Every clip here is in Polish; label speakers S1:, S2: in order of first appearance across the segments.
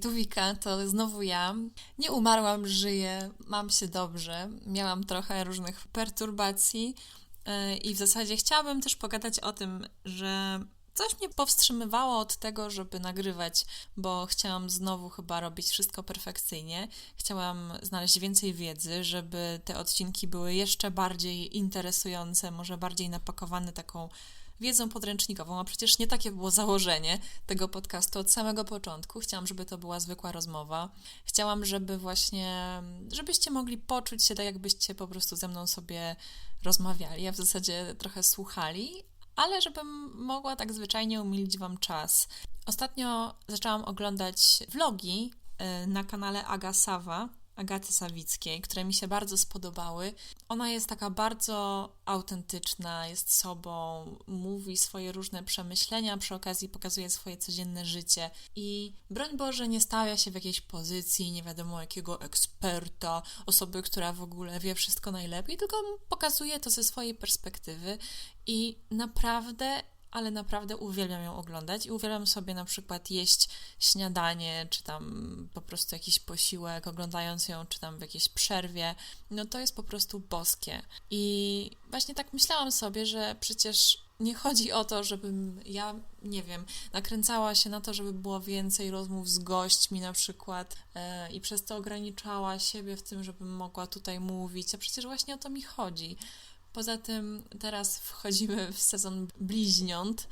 S1: tu Wika, to znowu ja. Nie umarłam, żyję, mam się dobrze. Miałam trochę różnych perturbacji yy, i w zasadzie chciałabym też pogadać o tym, że coś mnie powstrzymywało od tego, żeby nagrywać, bo chciałam znowu chyba robić wszystko perfekcyjnie. Chciałam znaleźć więcej wiedzy, żeby te odcinki były jeszcze bardziej interesujące, może bardziej napakowane taką wiedzą podręcznikową, a przecież nie takie było założenie tego podcastu od samego początku. Chciałam, żeby to była zwykła rozmowa. Chciałam, żeby właśnie, żebyście mogli poczuć się tak, jakbyście po prostu ze mną sobie rozmawiali, a w zasadzie trochę słuchali, ale żebym mogła tak zwyczajnie umilić Wam czas. Ostatnio zaczęłam oglądać vlogi y, na kanale Aga Sawa, Agaty Sawickiej, które mi się bardzo spodobały. Ona jest taka bardzo autentyczna, jest sobą, mówi swoje różne przemyślenia, przy okazji pokazuje swoje codzienne życie i broń Boże nie stawia się w jakiejś pozycji nie wiadomo jakiego eksperta, osoby, która w ogóle wie wszystko najlepiej, tylko pokazuje to ze swojej perspektywy i naprawdę ale naprawdę uwielbiam ją oglądać i uwielbiam sobie na przykład jeść śniadanie, czy tam po prostu jakiś posiłek, oglądając ją, czy tam w jakiejś przerwie. No to jest po prostu boskie. I właśnie tak myślałam sobie, że przecież nie chodzi o to, żebym ja, nie wiem, nakręcała się na to, żeby było więcej rozmów z gośćmi na przykład e, i przez to ograniczała siebie w tym, żebym mogła tutaj mówić, a przecież właśnie o to mi chodzi. Poza tym teraz wchodzimy w sezon bliźniąt.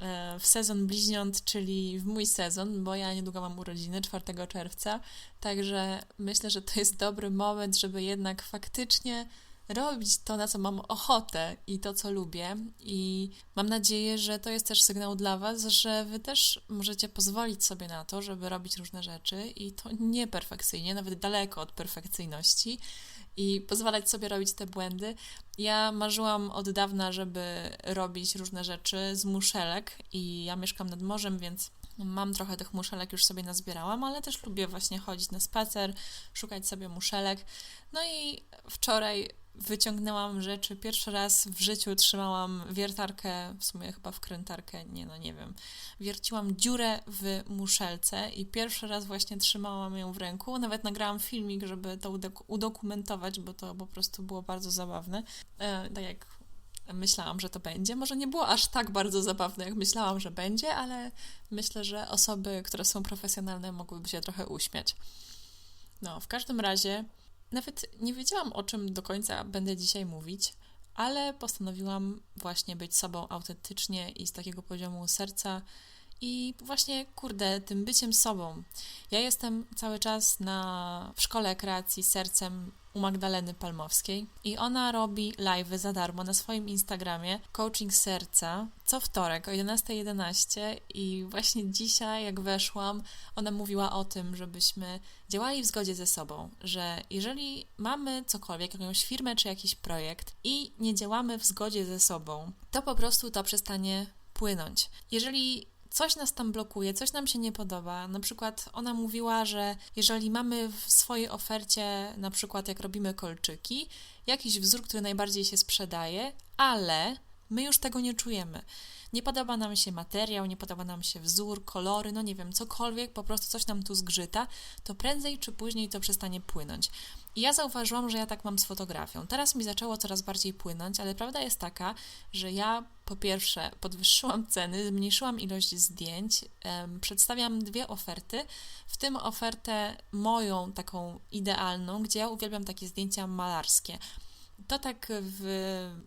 S1: E, w sezon bliźniąt, czyli w mój sezon, bo ja niedługo mam urodziny 4 czerwca. Także myślę, że to jest dobry moment, żeby jednak faktycznie robić to, na co mam ochotę i to, co lubię. I mam nadzieję, że to jest też sygnał dla Was, że Wy też możecie pozwolić sobie na to, żeby robić różne rzeczy i to nie perfekcyjnie, nawet daleko od perfekcyjności i pozwalać sobie robić te błędy. Ja marzyłam od dawna, żeby robić różne rzeczy z muszelek i ja mieszkam nad morzem, więc mam trochę tych muszelek już sobie nazbierałam, ale też lubię właśnie chodzić na spacer, szukać sobie muszelek. No i wczoraj wyciągnęłam rzeczy. Pierwszy raz w życiu trzymałam wiertarkę, w sumie chyba wkrętarkę, nie no, nie wiem. Wierciłam dziurę w muszelce i pierwszy raz właśnie trzymałam ją w ręku. Nawet nagrałam filmik, żeby to udokumentować, bo to po prostu było bardzo zabawne. E, tak jak myślałam, że to będzie. Może nie było aż tak bardzo zabawne, jak myślałam, że będzie, ale myślę, że osoby, które są profesjonalne, mogłyby się trochę uśmiać. No, w każdym razie nawet nie wiedziałam, o czym do końca będę dzisiaj mówić, ale postanowiłam właśnie być sobą autentycznie i z takiego poziomu serca i właśnie, kurde, tym byciem sobą. Ja jestem cały czas na w szkole kreacji sercem u Magdaleny Palmowskiej i ona robi live za darmo na swoim Instagramie Coaching Serca co wtorek o 11.11 .11 i właśnie dzisiaj jak weszłam, ona mówiła o tym, żebyśmy działali w zgodzie ze sobą, że jeżeli mamy cokolwiek, jakąś firmę czy jakiś projekt i nie działamy w zgodzie ze sobą, to po prostu to przestanie płynąć. Jeżeli coś nas tam blokuje, coś nam się nie podoba. Na przykład ona mówiła, że jeżeli mamy w swojej ofercie, na przykład jak robimy kolczyki, jakiś wzór, który najbardziej się sprzedaje, ale my już tego nie czujemy nie podoba nam się materiał, nie podoba nam się wzór, kolory, no nie wiem, cokolwiek, po prostu coś nam tu zgrzyta, to prędzej czy później to przestanie płynąć. I ja zauważyłam, że ja tak mam z fotografią. Teraz mi zaczęło coraz bardziej płynąć, ale prawda jest taka, że ja po pierwsze podwyższyłam ceny, zmniejszyłam ilość zdjęć, um, przedstawiam dwie oferty, w tym ofertę moją taką idealną, gdzie ja uwielbiam takie zdjęcia malarskie. To tak w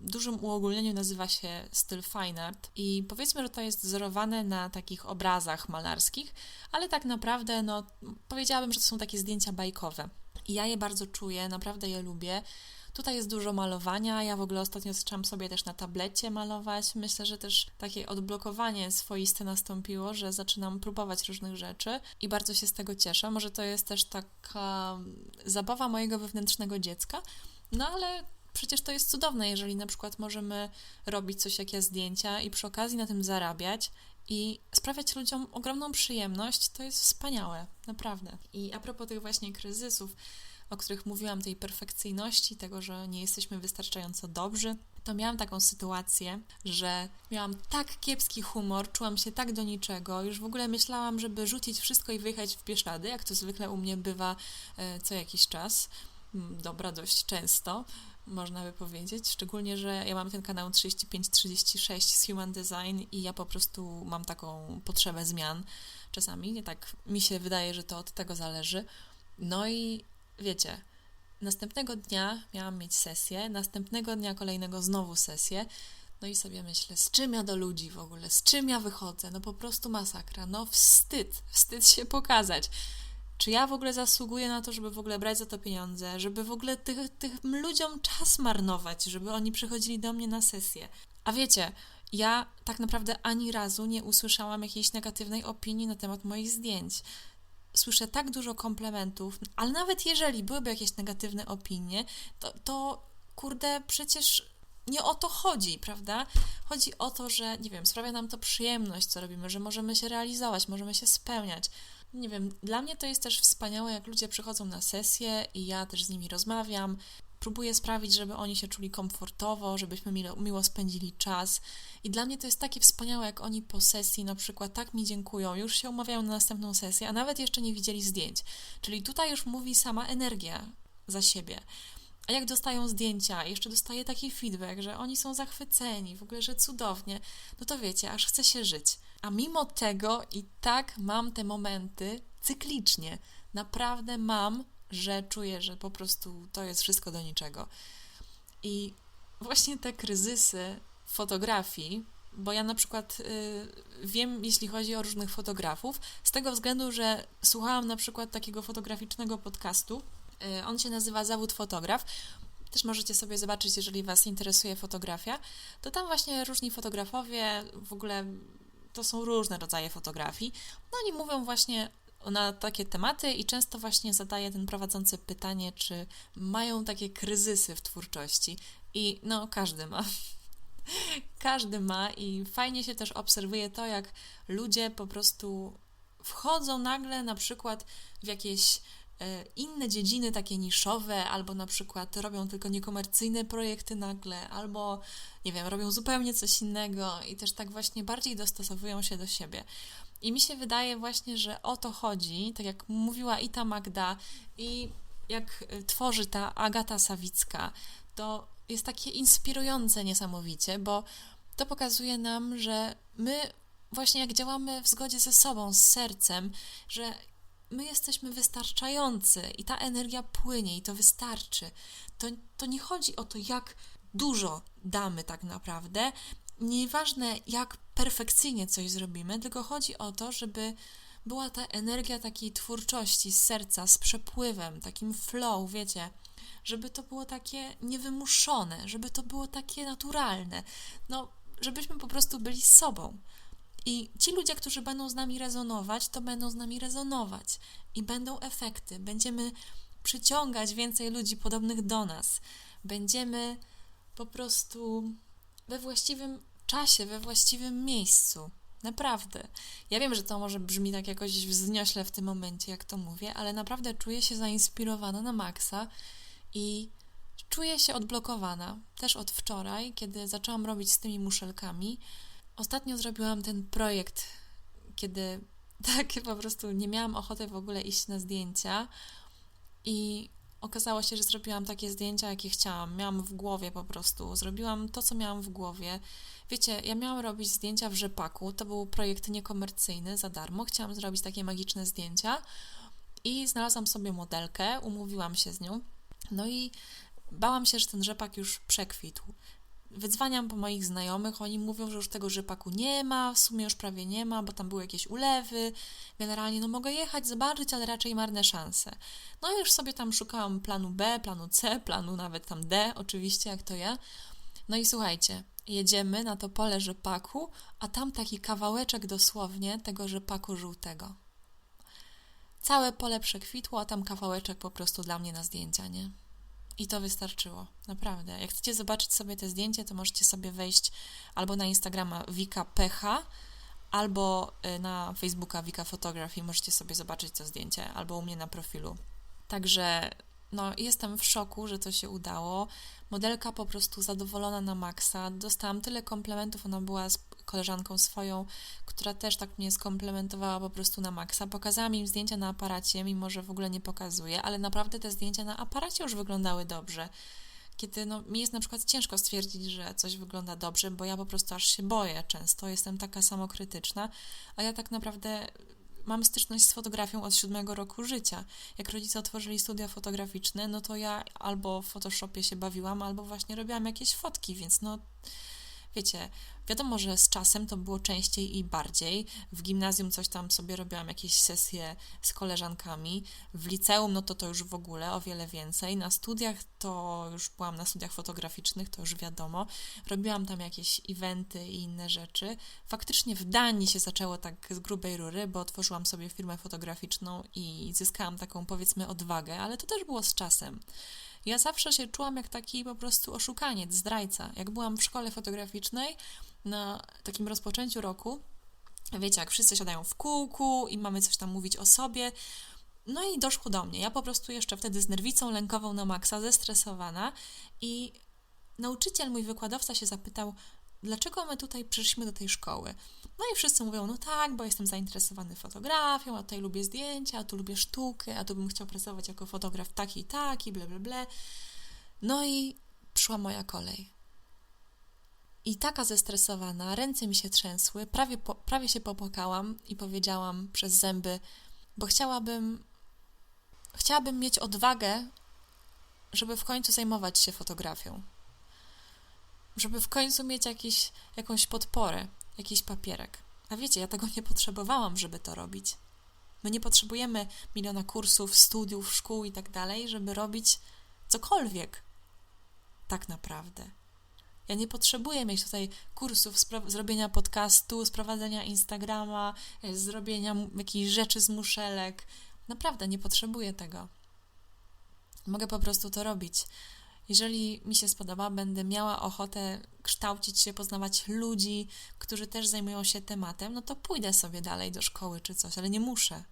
S1: dużym uogólnieniu nazywa się styl fine art i powiedzmy, że to jest wzorowane na takich obrazach malarskich, ale tak naprawdę no, powiedziałabym, że to są takie zdjęcia bajkowe. I ja je bardzo czuję, naprawdę je lubię. Tutaj jest dużo malowania. Ja w ogóle ostatnio zaczęłam sobie też na tablecie malować. Myślę, że też takie odblokowanie swoiste nastąpiło, że zaczynam próbować różnych rzeczy i bardzo się z tego cieszę. Może to jest też taka zabawa mojego wewnętrznego dziecka. No ale przecież to jest cudowne, jeżeli na przykład możemy robić coś jak ja zdjęcia i przy okazji na tym zarabiać i sprawiać ludziom ogromną przyjemność, to jest wspaniałe, naprawdę. I a propos tych właśnie kryzysów, o których mówiłam, tej perfekcyjności, tego, że nie jesteśmy wystarczająco dobrzy, to miałam taką sytuację, że miałam tak kiepski humor, czułam się tak do niczego, już w ogóle myślałam, żeby rzucić wszystko i wyjechać w Bieszczady, jak to zwykle u mnie bywa e, co jakiś czas. Mm, dobra, dość często można by powiedzieć. Szczególnie, że ja mam ten kanał 3536 z Human Design i ja po prostu mam taką potrzebę zmian czasami. Nie tak mi się wydaje, że to od tego zależy. No i wiecie, następnego dnia miałam mieć sesję, następnego dnia kolejnego znowu sesję. No i sobie myślę, z czym ja do ludzi w ogóle, z czym ja wychodzę? No po prostu masakra, no wstyd, wstyd się pokazać czy ja w ogóle zasługuję na to, żeby w ogóle brać za to pieniądze, żeby w ogóle tych, tym ludziom czas marnować, żeby oni przychodzili do mnie na sesję. A wiecie, ja tak naprawdę ani razu nie usłyszałam jakiejś negatywnej opinii na temat moich zdjęć. Słyszę tak dużo komplementów, ale nawet jeżeli byłyby jakieś negatywne opinie, to, to kurde, przecież nie o to chodzi, prawda? Chodzi o to, że, nie wiem, sprawia nam to przyjemność, co robimy, że możemy się realizować, możemy się spełniać. Nie wiem, dla mnie to jest też wspaniałe, jak ludzie przychodzą na sesję i ja też z nimi rozmawiam. Próbuję sprawić, żeby oni się czuli komfortowo, żebyśmy miło, miło spędzili czas. I dla mnie to jest takie wspaniałe, jak oni po sesji na przykład tak mi dziękują, już się umawiają na następną sesję, a nawet jeszcze nie widzieli zdjęć. Czyli tutaj już mówi sama energia za siebie. A jak dostają zdjęcia, jeszcze dostaję taki feedback, że oni są zachwyceni, w ogóle, że cudownie, no to wiecie, aż chce się żyć. A mimo tego i tak mam te momenty cyklicznie. Naprawdę mam, że czuję, że po prostu to jest wszystko do niczego. I właśnie te kryzysy fotografii, bo ja na przykład y, wiem, jeśli chodzi o różnych fotografów, z tego względu, że słuchałam na przykład takiego fotograficznego podcastu. Y, on się nazywa Zawód Fotograf. Też możecie sobie zobaczyć, jeżeli Was interesuje fotografia. To tam właśnie różni fotografowie w ogóle to są różne rodzaje fotografii. No oni mówią właśnie na takie tematy i często właśnie zadaje ten prowadzący pytanie, czy mają takie kryzysy w twórczości. I no, każdy ma. każdy ma i fajnie się też obserwuje to, jak ludzie po prostu wchodzą nagle na przykład w jakieś inne dziedziny takie niszowe, albo na przykład robią tylko niekomercyjne projekty nagle, albo nie wiem, robią zupełnie coś innego i też tak właśnie bardziej dostosowują się do siebie. I mi się wydaje właśnie, że o to chodzi, tak jak mówiła i ta Magda, i jak e, tworzy ta Agata Sawicka, to jest takie inspirujące niesamowicie, bo to pokazuje nam, że my właśnie jak działamy w zgodzie ze sobą, z sercem, że my jesteśmy wystarczający i ta energia płynie i to wystarczy. To, to nie chodzi o to, jak dużo damy tak naprawdę, nieważne jak perfekcyjnie coś zrobimy, tylko chodzi o to, żeby była ta energia takiej twórczości z serca, z przepływem, takim flow, wiecie, żeby to było takie niewymuszone, żeby to było takie naturalne, no, żebyśmy po prostu byli sobą. I ci ludzie, którzy będą z nami rezonować, to będą z nami rezonować i będą efekty. Będziemy przyciągać więcej ludzi podobnych do nas. Będziemy po prostu we właściwym czasie, we właściwym miejscu. Naprawdę. Ja wiem, że to może brzmi tak jakoś wzniośle w tym momencie, jak to mówię, ale naprawdę czuję się zainspirowana na maksa i czuję się odblokowana. Też od wczoraj, kiedy zaczęłam robić z tymi muszelkami Ostatnio zrobiłam ten projekt, kiedy tak po prostu nie miałam ochoty w ogóle iść na zdjęcia i okazało się, że zrobiłam takie zdjęcia, jakie chciałam. Miałam w głowie po prostu. Zrobiłam to, co miałam w głowie. Wiecie, ja miałam robić zdjęcia w rzepaku. To był projekt niekomercyjny, za darmo. Chciałam zrobić takie magiczne zdjęcia i znalazłam sobie modelkę, umówiłam się z nią. No i bałam się, że ten rzepak już przekwitł. Wydzwaniam po moich znajomych, oni mówią, że już tego rzepaku nie ma, w sumie już prawie nie ma, bo tam były jakieś ulewy. Generalnie, no mogę jechać, zobaczyć, ale raczej marne szanse. No i już sobie tam szukałam planu B, planu C, planu nawet tam D, oczywiście, jak to ja. No i słuchajcie, jedziemy na to pole rzepaku, a tam taki kawałeczek dosłownie tego rzepaku żółtego. Całe pole przekwitło, a tam kawałeczek po prostu dla mnie na zdjęcia, nie? I to wystarczyło, naprawdę. Jak chcecie zobaczyć sobie te zdjęcia, to możecie sobie wejść albo na Instagrama Wika Pecha, albo y, na Facebooka Wika Photography. Możecie sobie zobaczyć to zdjęcie, albo u mnie na profilu. Także no, jestem w szoku, że to się udało. Modelka po prostu zadowolona na maksa. Dostałam tyle komplementów. Ona była z koleżanką swoją, która też tak mnie skomplementowała po prostu na maksa. Pokazałam im zdjęcia na aparacie, mimo że w ogóle nie pokazuję, ale naprawdę te zdjęcia na aparacie już wyglądały dobrze. Kiedy no, mi jest na przykład ciężko stwierdzić, że coś wygląda dobrze, bo ja po prostu aż się boję często, jestem taka samokrytyczna, a ja tak naprawdę mam styczność z fotografią od siódmego roku życia. Jak rodzice otworzyli studia fotograficzne, no to ja albo w Photoshopie się bawiłam, albo właśnie robiłam jakieś fotki, więc no wiecie, wiadomo, że z czasem to było częściej i bardziej. W gimnazjum coś tam sobie robiłam, jakieś sesje z koleżankami. W liceum, no to to już w ogóle o wiele więcej. Na studiach to już byłam na studiach fotograficznych, to już wiadomo. Robiłam tam jakieś eventy i inne rzeczy. Faktycznie w Danii się zaczęło tak z grubej rury, bo otworzyłam sobie firmę fotograficzną i zyskałam taką, powiedzmy, odwagę, ale to też było z czasem. Ja zawsze się czułam jak taki po prostu oszukaniec, zdrajca. Jak byłam w szkole fotograficznej na takim rozpoczęciu roku, wiecie, jak wszyscy siadają w kółku i mamy coś tam mówić o sobie. No i doszło do mnie. Ja po prostu jeszcze wtedy z nerwicą lękową na maksa, zestresowana i nauczyciel, mój wykładowca się zapytał, dlaczego my tutaj przyszliśmy do tej szkoły? No i wszyscy mówią, no tak, bo jestem zainteresowany fotografią, a tutaj lubię zdjęcia, a tu lubię sztukę, a tu bym chciał pracować jako fotograf taki i taki, ble, ble, ble. No i przyszła moja kolej. I taka zestresowana, ręce mi się trzęsły, prawie, po, prawie się popłakałam i powiedziałam przez zęby, bo chciałabym, chciałabym mieć odwagę, żeby w końcu zajmować się fotografią. Żeby w końcu mieć jakiś, jakąś podporę, jakiś papierek. A wiecie, ja tego nie potrzebowałam, żeby to robić. My nie potrzebujemy miliona kursów, studiów, szkół i tak dalej, żeby robić cokolwiek. Tak naprawdę. Ja nie potrzebuję mieć tutaj kursów zrobienia podcastu, sprowadzenia Instagrama, e, zrobienia jakichś rzeczy z muszelek. Naprawdę nie potrzebuję tego. Mogę po prostu to robić. Jeżeli mi się spodoba, będę miała ochotę kształcić się, poznawać ludzi, którzy też zajmują się tematem, no to pójdę sobie dalej do szkoły czy coś, ale nie muszę.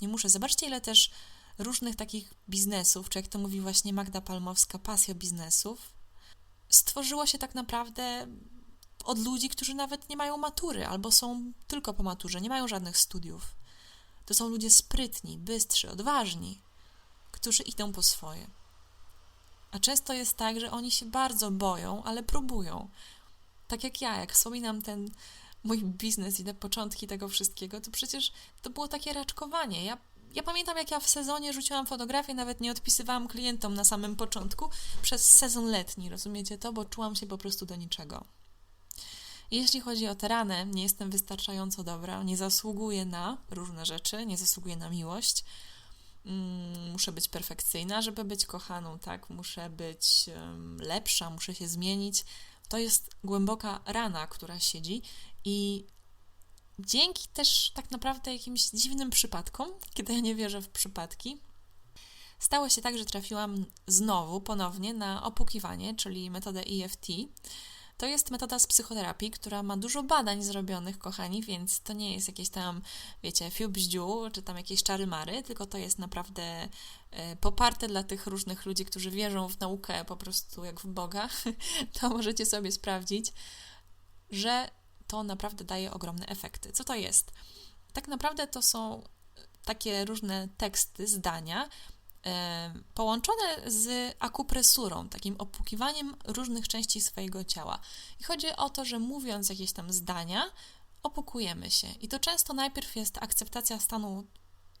S1: Nie muszę. Zobaczcie, ile też różnych takich biznesów, czy jak to mówi właśnie Magda Palmowska, pasja biznesów, stworzyło się tak naprawdę od ludzi, którzy nawet nie mają matury albo są tylko po maturze, nie mają żadnych studiów. To są ludzie sprytni, bystrzy, odważni, którzy idą po swoje. A często jest tak, że oni się bardzo boją, ale próbują. Tak jak ja, jak wspominam ten mój biznes i te początki tego wszystkiego, to przecież to było takie raczkowanie. Ja, ja pamiętam, jak ja w sezonie rzuciłam fotografię, nawet nie odpisywałam klientom na samym początku przez sezon letni, rozumiecie to? Bo czułam się po prostu do niczego. Jeśli chodzi o teranę, nie jestem wystarczająco dobra, nie zasługuję na różne rzeczy, nie zasługuję na miłość, Mm, muszę być perfekcyjna, żeby być kochaną, tak? Muszę być lepsza, muszę się zmienić. To jest głęboka rana, która siedzi i dzięki też tak naprawdę jakimś dziwnym przypadkom, kiedy ja nie wierzę w przypadki, stało się tak, że trafiłam znowu ponownie na opukiwanie, czyli metodę EFT. To jest metoda z psychoterapii, która ma dużo badań zrobionych, kochani, więc to nie jest jakieś tam, wiecie, fiubździu, czy tam jakieś czary-mary, tylko to jest naprawdę e, poparte dla tych różnych ludzi, którzy wierzą w naukę po prostu jak w Boga. To możecie sobie sprawdzić, że to naprawdę daje ogromne efekty. Co to jest? Tak naprawdę to są takie różne teksty, zdania, połączone z akupresurą, takim opukiwaniem różnych części swojego ciała. I chodzi o to, że mówiąc jakieś tam zdania, opukujemy się. I to często najpierw jest akceptacja stanu,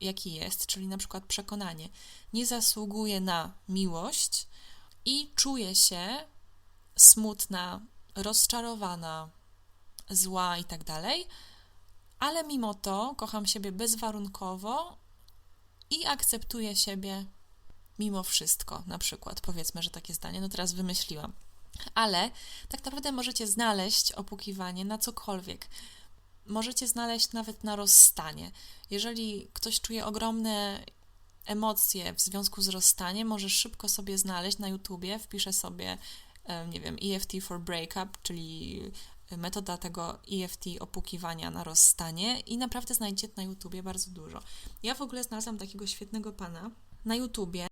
S1: jaki jest, czyli na przykład przekonanie, nie zasługuje na miłość i czuję się smutna, rozczarowana, zła i tak dalej, ale mimo to kocham siebie bezwarunkowo i akceptuję siebie mimo wszystko, na przykład, powiedzmy, że takie zdanie, no teraz wymyśliłam. Ale tak naprawdę możecie znaleźć opukiwanie na cokolwiek. Możecie znaleźć nawet na rozstanie. Jeżeli ktoś czuje ogromne emocje w związku z rozstaniem, może szybko sobie znaleźć na YouTubie, wpiszę sobie, nie wiem, EFT for breakup, czyli metoda tego EFT opukiwania na rozstanie i naprawdę znajdziecie na YouTubie bardzo dużo. Ja w ogóle znalazłam takiego świetnego pana na YouTubie,